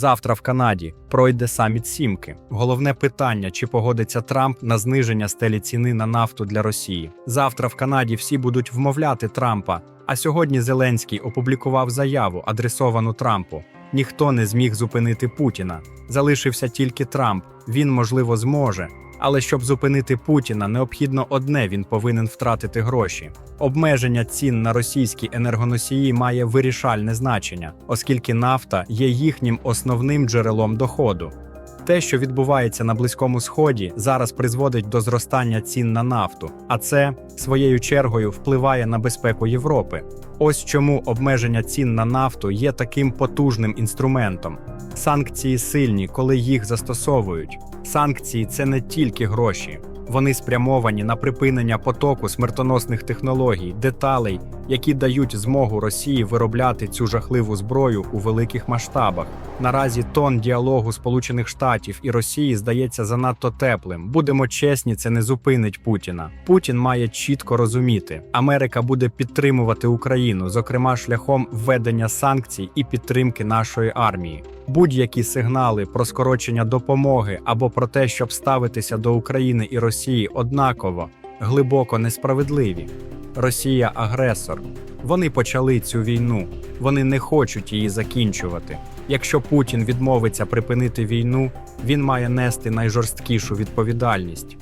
Завтра в Канаді пройде саміт Сімки. Головне питання: чи погодиться Трамп на зниження стелі ціни на нафту для Росії. Завтра в Канаді всі будуть вмовляти Трампа. А сьогодні Зеленський опублікував заяву, адресовану Трампу. Ніхто не зміг зупинити Путіна. Залишився тільки Трамп. Він, можливо, зможе. Але щоб зупинити Путіна, необхідно одне: він повинен втратити гроші. Обмеження цін на російські енергоносії має вирішальне значення, оскільки нафта є їхнім основним джерелом доходу. Те, що відбувається на Близькому Сході, зараз призводить до зростання цін на нафту, а це своєю чергою впливає на безпеку Європи. Ось чому обмеження цін на нафту є таким потужним інструментом. Санкції сильні, коли їх застосовують. Санкції це не тільки гроші, вони спрямовані на припинення потоку смертоносних технологій, деталей, які дають змогу Росії виробляти цю жахливу зброю у великих масштабах. Наразі тон діалогу Сполучених Штатів і Росії здається занадто теплим. Будемо чесні, це не зупинить Путіна. Путін має чітко розуміти, Америка буде підтримувати Україну, зокрема шляхом введення санкцій і підтримки нашої армії. Будь-які сигнали про скорочення допомоги або про те, щоб ставитися до України і Росії однаково, глибоко несправедливі. Росія агресор. Вони почали цю війну. Вони не хочуть її закінчувати. Якщо Путін відмовиться припинити війну, він має нести найжорсткішу відповідальність.